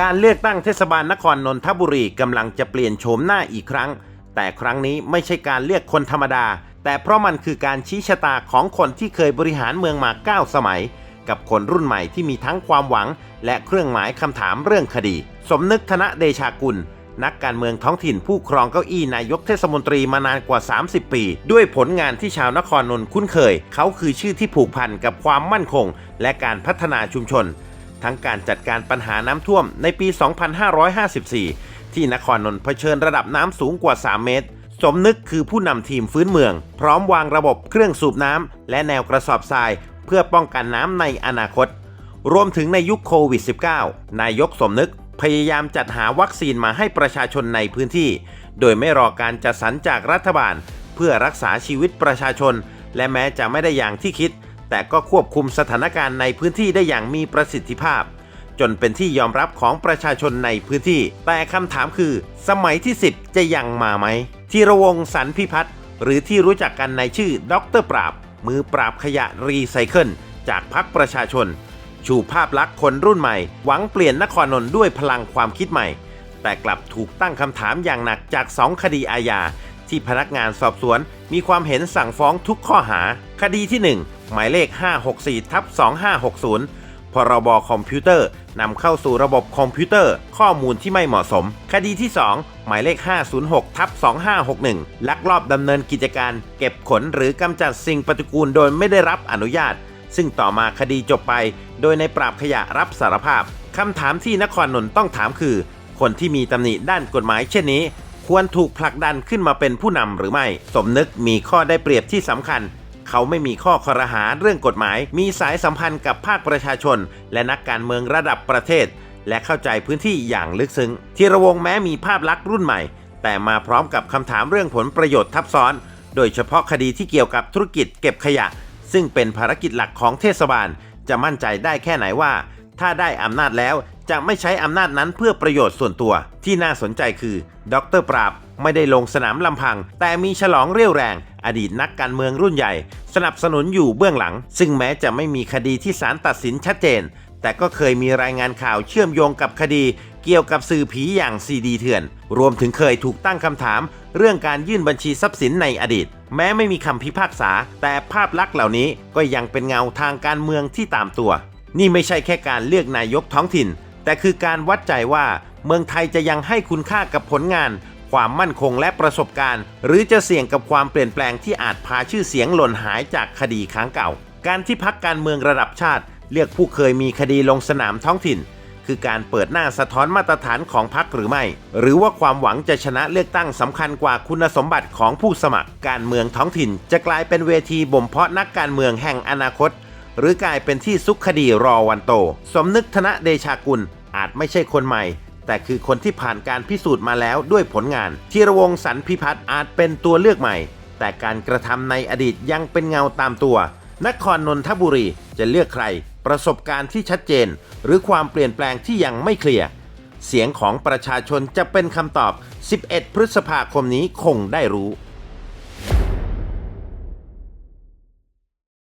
การเลือกตั้งเทศบาลนครนนทบุรีกำลังจะเปลี่ยนโฉมหน้าอีกครั้ง แต่ครั้งนี้ไม่ใช่การเลือกคนธรรมดา แต่เพราะมันคือการชี้ชะตาของคนที่เคยบริหารเมืองมา 9 สมัย กับคนรุ่นใหม่ที่มีทั้งความหวัง และเครื่องหมายคำถามเรื่องคดี สมนึกธนเดชากุล นักการเมืองท้องถิ่นผู้ครองเก้าอี้นายกเทศมนตรีมานานกว่า 30 ปี ด้วยผลงานที่ชาวนครนนท์คุ้นเคย เขาคือชื่อที่ผูกพันกับความมั่นคง และการพัฒนาชุมชน ทั้งการจัดการปัญหาน้ำท่วมในปี 2554 ที่นครนนท์เผชิญระดับน้ำสูงกว่า 3 เมตร สมนึกคือผู้นำทีมฟื้นเมือง พร้อมวางระบบเครื่องสูบน้ำและแนวกระสอบทราย เพื่อป้องกันน้ำในอนาคต รวมถึงในยุคโควิด -19 นายกสมนึกพยายามจัดหาวัคซีนมาให้ประชาชนในพื้นที่ โดยไม่รอการจัดสรรจากรัฐบาล เพื่อรักษาชีวิตประชาชน และแม้จะไม่ได้อย่างที่คิด แต่ก็ควบคุมสถานการณ์ในพื้นที่ได้อย่างมีประสิทธิภาพ จนเป็นที่ยอมรับของประชาชนในพื้นที่ แต่คำถามคือ สมัยที่ 10 จะยังมาไหมธีรวงศ์สันพิพัฒน์หรือที่รู้จักกันในชื่อด็อกเตอร์ปราบ มือปราบขยะรีไซเคิลจากพรรคประชาชน ชูภาพลักษณ์คนรุ่นใหม่ หวังเปลี่ยนนครนนท์ด้วยพลังความคิดใหม่ แต่กลับถูกตั้งคำถามอย่างหนักจาก2คดีอาญา ที่พนักงานสอบสวนมีความเห็นสั่งฟ้องทุกข้อหา คดีที่ 1 หมายเลข 564ทับ2560 พรบคอมพิวเตอร์นำเข้าสู่ระบบคอมพิวเตอร์ ข้อมูลที่ไม่เหมาะสม คดีที่ 2 หมายเลข 506ทับ2561 ลักลอบดำเนินกิจการ เก็บขนหรือกำจัดสิ่งปฏิกูลโดยไม่ได้รับอนุญาต ซึ่งต่อมาคดีจบไป โดยในปราบขยะรับสารภาพคำถามที่นครนนท์ต้องถามคือ คนที่มีตำหนิด้านกฎหมายเช่นนี้ ควรถูกผลักดันขึ้นมาเป็นผู้นำหรือไม่ สมนึกมีข้อได้เปรียบที่สำคัญ เขาไม่มีข้อคอรหาเรื่องกฎหมาย มีสายสัมพันธ์กับภาคประชาชน และนักการเมืองระดับประเทศ และเข้าใจพื้นที่อย่างลึกซึ้งธีรวงแม้มีภาพลักษณ์รุ่นใหม่ แต่มาพร้อมกับคำถามเรื่องผลประโยชน์ทับซ้อน โดยเฉพาะคดีที่เกี่ยวกับธุรกิจเก็บขยะ ซึ่งเป็นภารกิจหลักของเทศบาล จะมั่นใจได้แค่ไหนว่า ถ้าได้อำนาจแล้วจะไม่ใช้อำนาจนั้นเพื่อประโยชน์ส่วนตัว ที่น่าสนใจคือดรปราบไม่ได้ลงสนามลำพัง แต่มีฉลองเรี่ยวแรง อดีตนักการเมืองรุ่นใหญ่ สนับสนุนอยู่เบื้องหลัง ซึ่งแม้จะไม่มีคดีที่ศาลตัดสินชัดเจน แต่ก็เคยมีรายงานข่าวเชื่อมโยงกับคดีเกี่ยวกับสื่อผีอย่างซีดีเถื่อน รวมถึงเคยถูกตั้งคำถาม เรื่องการยื่นบัญชีทรัพย์สินในอดีต แม้ไม่มีคำพิพากษา แต่ภาพลักษณ์เหล่านี้ก็ยังเป็นเงาทางการเมืองที่ตามตัว นี่ไม่ใช่แค่การเลือกนายกท้องถิ่น แต่คือการวัดใจว่าเมืองไทยจะยังให้คุณค่ากับผลงาน ความมั่นคงและประสบการณ์ หรือจะเสี่ยงกับความเปลี่ยนแปลงที่อาจพาชื่อเสียงหล่นหายจากคดีค้างเก่า การที่พักการเมืองระดับชาติเรียกผู้เคยมีคดีลงสนามท้องถิ่น คือการเปิดหน้าสะท้อนมาตรฐานของพรรคหรือไม่ หรือว่าความหวังจะชนะเลือกตั้งสำคัญกว่าคุณสมบัติของผู้สมัคร การเมืองท้องถิ่น จะกลายเป็นเวทีบ่มเพาะนักการเมืองแห่งอนาคต หรือกลายเป็นที่ซุกคดีรอวันโต สมนึกธนเดชากุลอาจไม่ใช่คนใหม่ แต่คือคนที่ผ่านการพิสูจน์มาแล้วด้วยผลงานธีรวงศ์สันพิพัฒน์อาจเป็นตัวเลือกใหม่ แต่การกระทำในอดีตยังเป็นเงาตามตัว นครนนทบุรีจะเลือกใคร ประสบการณ์ที่ชัดเจน หรือความเปลี่ยนแปลงที่ยังไม่เคลียร์เสียงของประชาชนจะเป็นคำตอบ 11 พฤษภาคมนี้คงได้รู้